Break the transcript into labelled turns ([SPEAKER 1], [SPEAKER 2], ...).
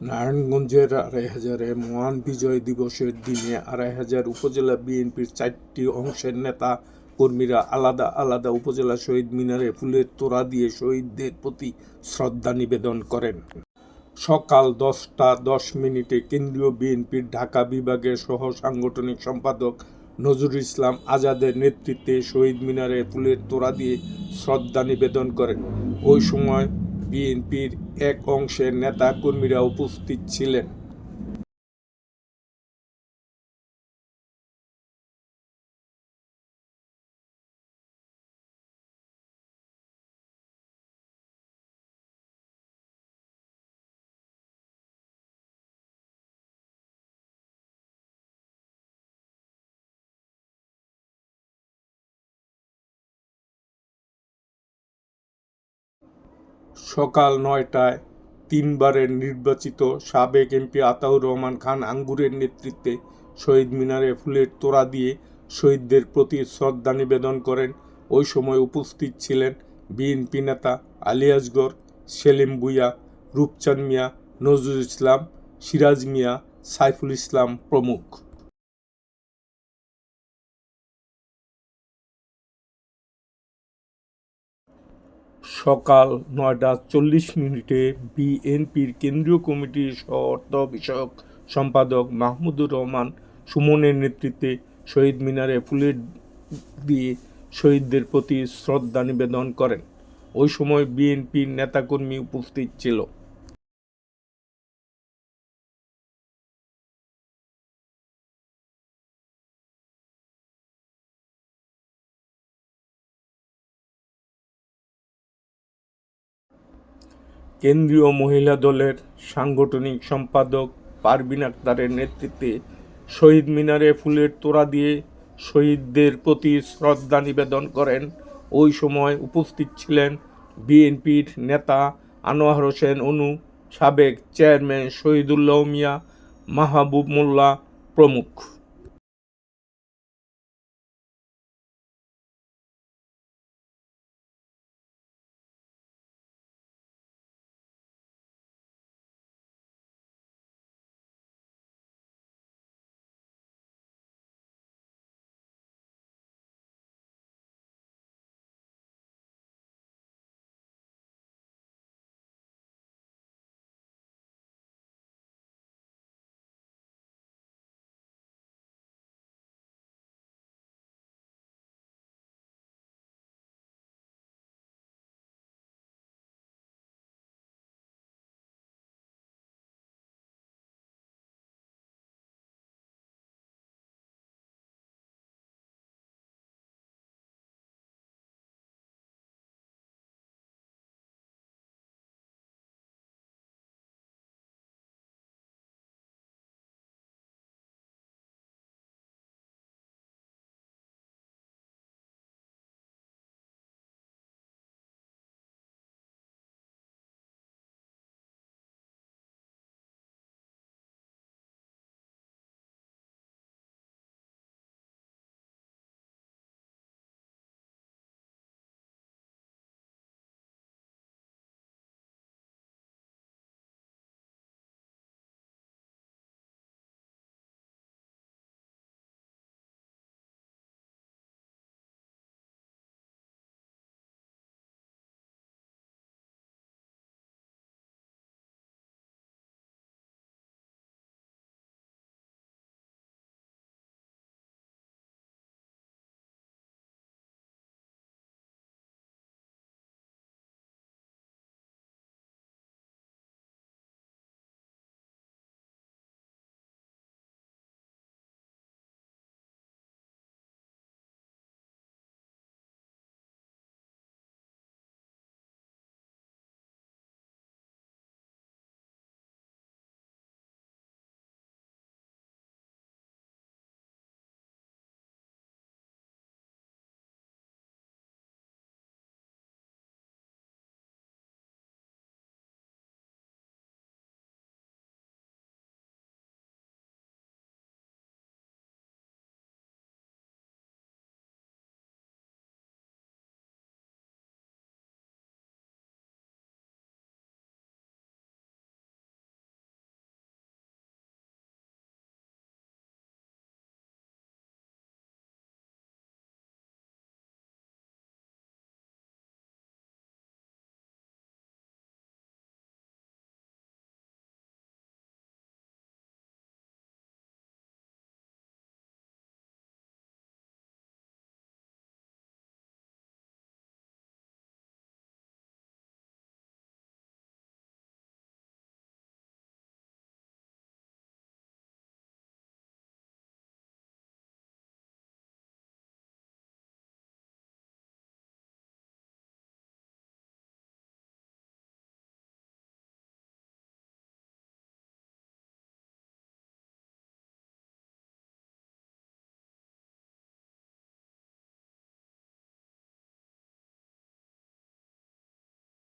[SPEAKER 1] নারায়ণগঞ্জের আড়াই হাজারে মহান বিজয় দিবসের দিনে আড়াই হাজার উপজেলা বিএনপির চারটি অংশের নেতা কর্মীরা আলাদা আলাদা উপজেলা শহীদ মিনারে ফুলের তোড়া দিয়ে শহীদদের প্রতি শ্রদ্ধা নিবেদন করেন। সকাল দশটা দশ মিনিটে কেন্দ্রীয় বিএনপির ঢাকা বিভাগের সহ সাংগঠনিক সম্পাদক নজরুল ইসলাম আজাদের নেতৃত্বে শহীদ মিনারে ফুলের তোড়া দিয়ে শ্রদ্ধা নিবেদন করেন। ওই সময় বিএনপির এক অংশের নেতা কর্মীরা উপস্থিত ছিলেন। সকাল নয়টায় তিনবারের নির্বাচিত সাবেক এমপি আতাউর রহমান খান আঙ্গুরের নেতৃত্বে শহীদ মিনারে ফুলের তোড়া দিয়ে শহীদদের প্রতি শ্রদ্ধা নিবেদন করেন। ওই সময় উপস্থিত ছিলেন বিএনপি নেতা আলী আসগর, সেলিম ভুইয়া, রূপচাঁদ মিয়া, নজরুল ইসলাম, সিরাজ মিয়া, সাইফুল ইসলাম প্রমুখ। সকাল নয়টা চল্লিশ মিনিটে বিএনপির কেন্দ্রীয় কমিটির অর্থ বিষয়ক সম্পাদক মাহমুদুর রহমান সুমনের নেতৃত্বে শহীদ মিনারে ফুলের দিয়ে শহীদদের প্রতি শ্রদ্ধা নিবেদন করেন। ওই সময় বিএনপির নেতাকর্মী উপস্থিত ছিল। কেন্দ্রীয় মহিলা দলের সাংগঠনিক সম্পাদক পারবিন আক্তারের নেতৃত্বে শহীদ মিনারে ফুলের তোড়া দিয়ে শহীদদের প্রতি শ্রদ্ধা নিবেদন করেন। ওই সময় উপস্থিত ছিলেন বিএনপির নেতা আনোয়ার হোসেন অনু, সাবেক চেয়ারম্যান শহীদুল্লাহ মিয়া, মাহবুব মোল্লা প্রমুখ।